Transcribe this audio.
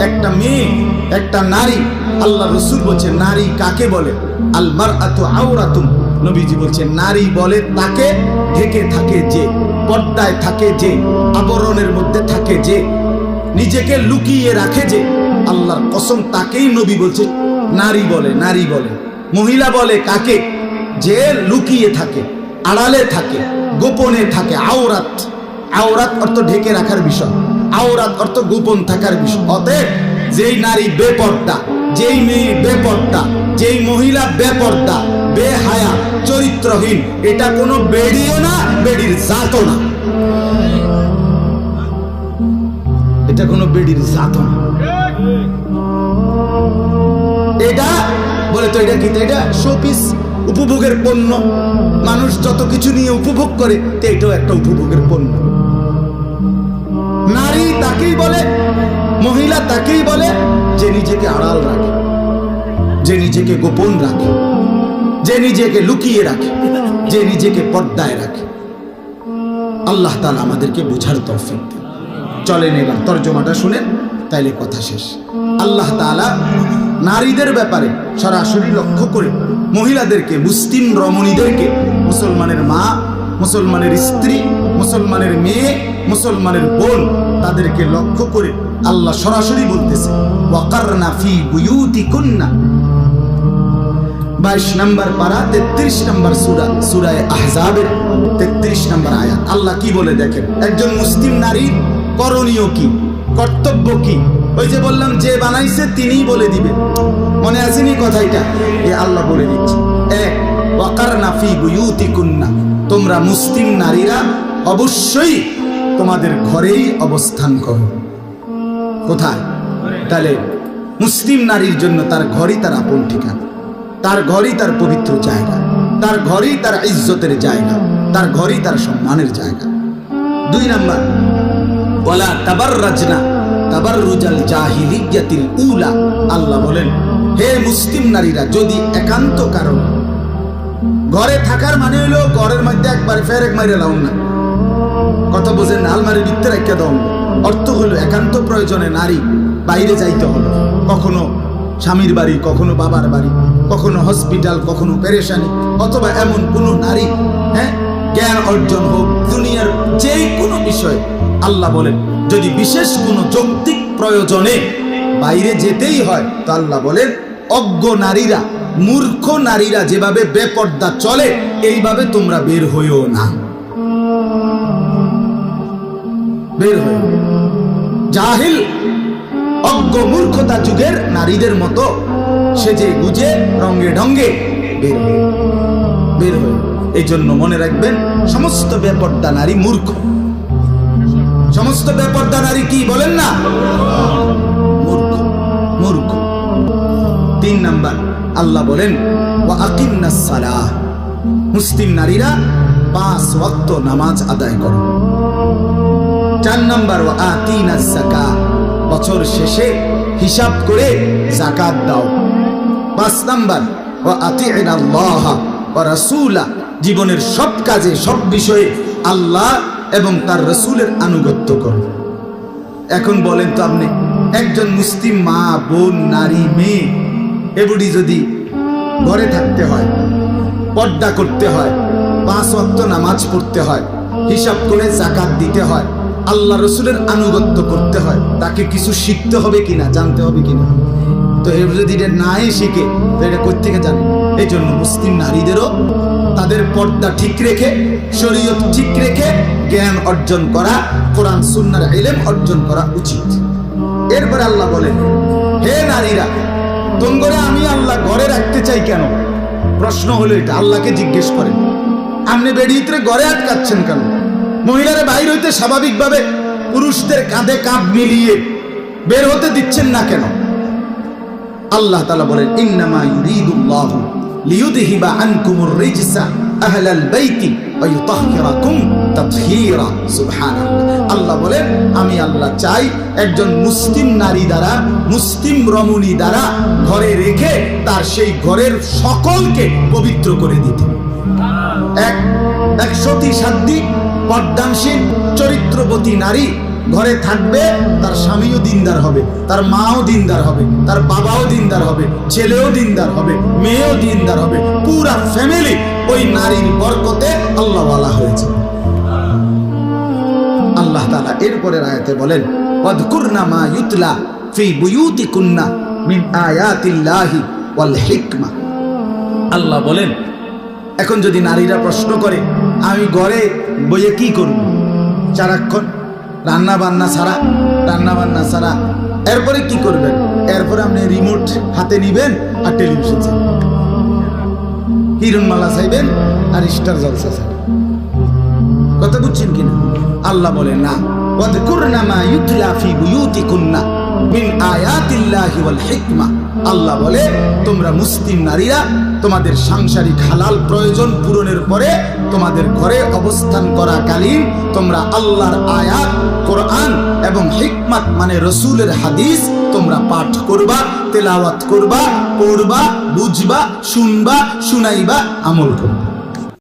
একটা মেয়ে, একটা নারী, আল্লাহ রসুল বলছে, নারী কাকে বলে? আলমার আত আওরাতুম নবীজি বলছে, নারী বলে তাকে, ঢেকে থাকে যে, পর্দায় থাকে যে, আবরণের মধ্যে থাকে যে, নিজেকে লুকিয়ে রাখে যে, আল্লাহর কসম তাকেই নবী বলছে, নারী বলে নারী বলে। মহিলা বলে কাকে? যে লুকিয়ে থাকে, আড়ালে থাকে, গোপনে থাকে, আওরাত। আওরাত অর্থ ঢেকে রাখার বিষয়। আওরাত অর্থ গোপন থাকার বিষয়। অতএব যেই নারী বেপর্দা, যেই মেয়ে বেপর্দা, যেই মহিলা বেপর্দা, বেহায়া, চরিত্রহীন, এটা কোনো বেড়িও না, বেড়ির জাতও না। এটা কোনো বেড়ির জাতও না। এটা, বলে তো এটা কি? এটা শোপিস, উপভোগের পণ্য। মানুষ যত কিছু নিয়ে উপভোগ করে, তো এটাও একটা উপভোগের পণ্য। তাকেই বলে, মহিলা তাকেই বলে যে নিজেকে আড়াল রাখে, যে নিজেকে গোপন রাখে, যে নিজেকে লুকিয়ে রাখে, যে নিজেকে পর্দায় রাখে। আল্লাহ তালা আমাদেরকে বুঝার তৌফিক চলেন এবার তর্জমাটা শুনেন, তাইলে কথা শেষ। আল্লাহ তাআলা নারীদের ব্যাপারে সরাসরি লক্ষ্য করে মহিলাদেরকে, মুসলিম রমণীদেরকে, মুসলমানের মা, মুসলমানের স্ত্রী মুসলমানের মেয়ে, মুসলমানের বোন তাদেরকে লক্ষ্য করে আল্লাহ সরাসরি বলতেছে বাইশ নম্বর পারা, তেত্রিশ নম্বর সুরা, সুরায় আহজাবের তেত্রিশ নম্বর আয়াত। আল্লাহ কি বলে দেখেন? একজন মুসলিম নারীর করণীয় কি? কর্তব্য কি? ওই যে বললাম, যে বানাইছে তিনিই বলে দিবে। মনে আসেনি কথাইটা? এ আল্লাহ বলে দিচ্ছে। এক ওয়াকার নাফি বুয়ুতি কুন্না তোমরা মুসলিম নারীরা অবশ্যই তোমাদের ঘরেই অবস্থান করো। কোথায়? তাহলে মুসলিম নারীর জন্য তার ঘরই তার আপন ঠিকানা। তার ঘরই তার পবিত্র জায়গা। তার ঘরই তার ইজ্জতের জায়গা। তার ঘরই তার সম্মানের জায়গা। দুই নাম্বার বলা তাবার রাজনা তাবার রুজাল জাহিলিয়াতিল উলা। আল্লাহ বলেন, হে মুসলিম নারীরা, যদি একান্ত কারণ ঘরে থাকার মানে হলো ঘরের মধ্যে একবার ফের এক মাইরে লাউন না। কথা বোঝেন আলমারির ভিতরে রেখে দাও। অর্থ হলো একান্ত প্রয়োজনে নারী বাইরে যাইতে হবে কখনো স্বামীর বাড়ি, কখনো বাবার বাড়ি, কখনো হসপিটাল কখনো পেরেশানি, অথবা এমন কোনো নারী হ্যাঁ? জ্ঞান অর্জন হোক, দুনিয়ার যে কোনো বিষয়ে আল্লাহ বলেন, যদি বিশেষ কোনো যৌক্তিক প্রয়োজনে বাইরে যেতেই হয়, তো আল্লাহ বলেন, অজ্ঞ নারীরা, মূর্খ নারীরা যেভাবে বেপর্দা চলে, এইভাবে তোমরা বের হইও না। বের হয়ে জাহিল অজ্ঞ মূর্খতা যুগের নারীদের মতো সেজে গুজে রঙ্গে ঢঙ্গে বের হয়ে বের হয়ে এই জন্য মনে রাখবেন, সমস্ত বেপর্দা নারী মূর্খ। সমস্ত বেপর্দা নারী কি বলেন না? মূর্খ মূর্খ। তিন নাম্বার, আল্লাহ বলেন মুসলিম নারীরা পাঁচ ওয়াক্ত নামাজ আদায় করো চার নম্বর ও বছর শেষে হিসাব করে জাকাত দাও। পাঁচ নম্বর ও আতিন ও জীবনের সব কাজে, সব বিষয়ে আল্লাহ এবং তার রসুলের আনুগত্য করো। এখন বলেন তো আপনি, একজন মুসলিম মা, বোন, নারী, মেয়ে এগুলি যদি ঘরে থাকতে হয়, পর্দা করতে হয়, পাঁচ ওয়াক্ত নামাজ পড়তে হয়, হিসাব করে জাকাত দিতে হয় আল্লাহ রসুলের আনুগত্য করতে হয়। তাকে কিছু শিখতে হবে কিনা, জানতে হবে কিনা? তো এর যদি এটা নাই শিখে, তো এটা কোথেকে জানে এই জন্য মুসলিম নারীদেরও তাদের পর্দা ঠিক রেখে, শরীয়ত ঠিক রেখে জ্ঞান অর্জন করা, কোরআন, সুন্নার এলেম অর্জন করা উচিত। এরপরে আল্লাহ বলেন, হে নারীরা, তোমরা আমি আল্লাহ ঘরে রাখতে চাই কেন? প্রশ্ন হলো এটা, আল্লাহকে জিজ্ঞেস করেন। আপনি বেরিয়ে ঘরে আটকাচ্ছেন কেন? মহিলারা বাইর হইতে স্বাভাবিকভাবে পুরুষদের কাঁধে কাঁধ মিলিয়ে বের হতে দিচ্ছেন না কেন? আল্লাহ তালা বলেন, ইন্নামা ইউরিদুল্লাহু লিয়ুদহিবা আনকুমুর রিজসা আহলাল বাইতি ওয়া তাতহীরা সুবহানাল্লাহ। আল্লাহ বলেন, আমি আল্লাহ চাই একজন মুসলিম নারী দ্বারা, মুসলিম রমণী দ্বারা ঘরে রেখে তার সেই ঘরের সকলকে পবিত্র করে দিতে। এক এক সতী পদ্মানসীন চরিত্রবতী নারী ঘরে থাকবে, তার স্বামীও দিনদার হবে, তার মাও দিনদার হবে, তার বাবাও দিনদার হবে, ছেলেও দিনদার হবে, মেয়েও দিনদার হবে, পুরা ফ্যামিলি ওই নারীর বরকতে আল্লাহওয়ালা হয়েছে। আল্লাহ তাআলা এরপরের আয়াতে বলেন, ওয়াদকুরনা মা ইউতলা ফি বুয়ুতিকুন্না মিন আয়াতিল্লাহি ওয়াল হিকমা। আল্লাহ বলেন এখন যদি নারীরা প্রশ্ন করে, আমি ঘরে বইয়ে কি করব? সারাক্ষণ রান্না বান্না ছাড়া, রান্না বান্না ছাড়া, এরপরে কি করবেন? এরপরে আপনি রিমোট হাতে নিবেন আর টেলিভিশন চাইবেন। হিরণমালা চাইবেন আর স্টার জলসা চাইবেন। কথা বুঝছেন কিনা? আল্লাহ বলেন না। ওয়াদকুরনা মা ইউতলা ফি বুয়ুতিকুন্না। আল্লাহ বলে, তোমরা মুসলিম নারীরা, তোমাদের সাংসারিক হালাল প্রয়োজন পূরণের পরে তোমাদের ঘরে অবস্থান করাকালীন তোমরা আল্লাহর আয়াত, কোরআন এবং হিকমাত মানে রসুলের হাদিস তোমরা পাঠ করবা, তেলাওয়াত করবা, পড়বা, বুঝবা, শুনবা, শুনাইবা, আমল করবা।